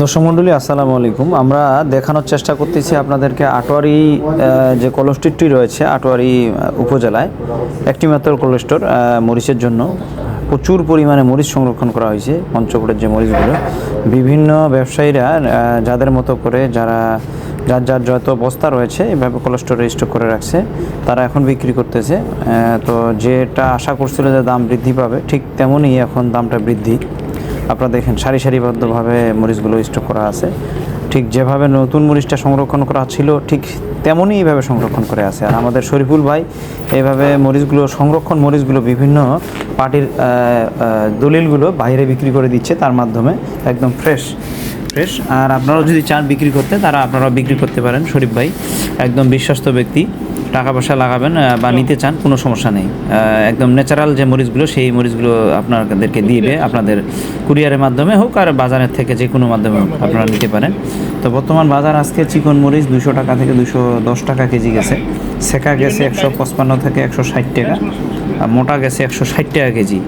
দর্শক মণ্ডলী, আসসালামু আলাইকুম। আমরা দেখানোর চেষ্টা করতেছি আপনাদেরকে আটোয়ারি যে কোলেস্টোরটি রয়েছে আটোয়ারি উপজেলায়, একটি মাত্র কোলেস্টোর মরিচের জন্য। প্রচুর পরিমাণে মরিচ সংরক্ষণ করা হয়েছে পঞ্চকোটের যে মরিচগুলো। বিভিন্ন ব্যবসায়ীরা যাদের মতো করে যারা, যার যার যত বস্তা রয়েছে, এভাবে কোলেস্টোরে স্টক করে রাখছে, তারা এখন বিক্রি করতেছে। তো যেটা আশা করছিল যে দাম বৃদ্ধি পাবে, ঠিক তেমনই এখন দামটা বৃদ্ধি। আপনারা দেখেন, সারি সারিবদ্ধভাবে মরিচগুলো স্টক করা আছে। ঠিক যেভাবে নতুন মরিচটা সংরক্ষণ করা ছিল, ঠিক তেমনই এইভাবে সংরক্ষণ করে আছে। আর আমাদের শরীফুল ভাই এইভাবে মরিচগুলো, সংরক্ষণ মরিচগুলো বিভিন্ন পার্টির দলিলগুলো বাইরে বিক্রি করে দিচ্ছে, তার মাধ্যমে একদম ফ্রেশ ফ্রেশ আর আপনারাও যদি চান বিক্রি করতে, তারা আপনারাও বিক্রি করতে পারেন, শরীফ ভাই। একদম বিশ্বস্ত ব্যক্তি। টাকা পয়সা লাগাবেন বা নিতে চান, কোনো সমস্যা নেই। একদম ন্যাচারাল যে মরিচগুলো, সেই মরিচগুলো আপনাদেরকে দিবে, আপনাদের কুরিয়ারের মাধ্যমে হোক আর বাজারের থেকে যে কোনো মাধ্যমে হোক আপনারা নিতে পারেন। তো বর্তমান বাজার আজকে চিকন মরিচ দুশো টাকা থেকে দুশো দশ টাকা কেজি গেছে। সেকা গেছে একশো পঁচপান্ন থেকে একশো ষাট টাকা, আর মোটা গেছে একশো ষাট টাকা কেজি।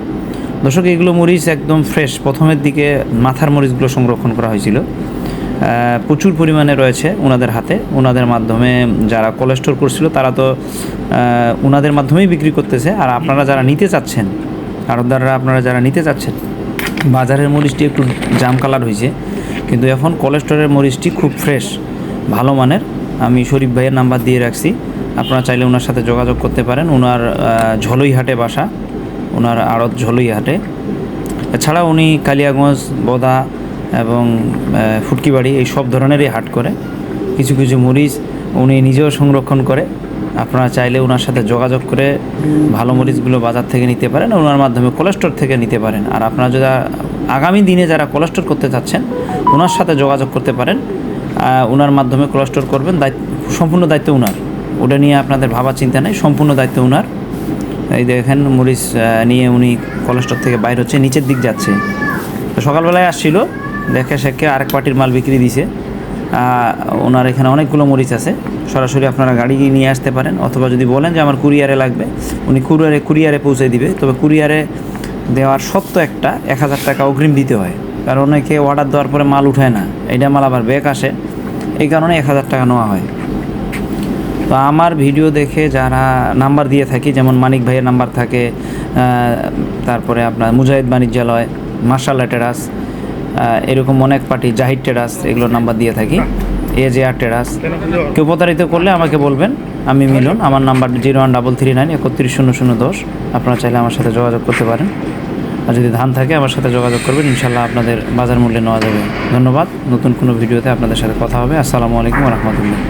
দর্শক, এগুলো মরিচ একদম ফ্রেশ প্রথমের দিকে মাথার মরিচগুলো সংরক্ষণ করা হয়েছিল। প্রচুর পরিমাণে রয়েছে ওনাদের হাতে। ওনাদের মাধ্যমে যারা কোলেস্টোর করছিল, তারা তো ওনাদের মাধ্যমেই বিক্রি করতেছে। আর আপনারা যারা নিতে চাচ্ছেন আড়তদাররা আপনারা যারা নিতে চাচ্ছেন, বাজারের মরিচটি একটু জাম কালার হয়েছে। কিন্তু এখন কোলেস্টোরের মরিচটি খুব ফ্রেশ ভালো মানের। আমি শরীফ ভাইয়ের নাম্বার দিয়ে রাখছি। আপনারা চাইলে ওনার সাথে যোগাযোগ করতে পারেন। ওনার ঝলইহাটে বাসা। ওনার আড়ত ঝলইহাটে। এছাড়া উনি কালিয়াগঞ্জ, বোদা এবং আহ, ফুটকিবাড়ি এই সব ধরনেরই হাট করে। কিছু কিছু মরিচ উনি নিজেও সংরক্ষণ করে। আপনারা চাইলে ওনার সাথে যোগাযোগ করে ভালো মরিচগুলো বাজার থেকে নিতে পারেন ওনার মাধ্যমে কোলেস্টোর থেকে নিতে পারেন। আর আপনারা যদি আগামী দিনে যারা কোলেস্টোর করতে চাচ্ছেন ওনার সাথে যোগাযোগ করতে পারেন। ওনার মাধ্যমে কোলেস্টোর করবেন। দায়িত্ব সম্পূর্ণ দায়িত্ব ওনার ওটা নিয়ে আপনাদের ভাবা চিন্তা নেই সম্পূর্ণ দায়িত্ব ওনার এই দেখেন মরিচ নিয়ে উনি কলেস্টোর থেকে বাইর হচ্ছে নিচের দিক যাচ্ছে। সকালবেলায় আসছিল দেখে শেখে আরেক পার্টির মাল বিক্রি দিছে। ওনার এখানে অনেকগুলো মরিচ আছে। সরাসরি আপনারা গাড়ি নিয়ে আসতে পারেন অথবা যদি বলেন যে আমার কুরিয়ারে লাগবে উনি কুরিয়ারে কুরিয়ারে পৌঁছে দিবে। তবে কুরিয়ারে দেওয়ার সত্য একটা এক হাজার টাকা অগ্রিম দিতে হয়। কারণ অনেকে অর্ডার দেওয়ার পরে মাল উঠায় না। এটা মাল আবার ব্যাক আসে। এই কারণে এক হাজার টাকা নেওয়া হয়। তো আমার ভিডিও দেখে যারা নাম্বার দিয়ে থাকি যেমন মানিক ভাইয়ের নাম্বার থাকে তারপরে আপনার মুজাহিদ বাণিজ্যালয় মার্শাল টেরাস আহ, এরকম অনেক পার্টি, জাহিদ টেরাস, এগুলোর নাম্বার দিয়ে থাকি। A J R terrace. কেউ প্রতারিত করলে আমাকে বলবেন, আমি মিলন। আমার number zero one double three nine একত্রিশ শূন্য শূন্য দশ। আপনারা চাইলে আমার সাথে যোগাযোগ করতে পারেন। আর যদি ধান থাকে, আমার সাথে যোগাযোগ করবেন। ইনশাল্লাহ আপনাদের বাজার মূল্যে নেওয়া যাবে। ধন্যবাদ। নতুন কোনো ভিডিওতে আপনাদের সাথে কথা হবে। আসসালামু আলাইকুম রহমতুল্লাহ।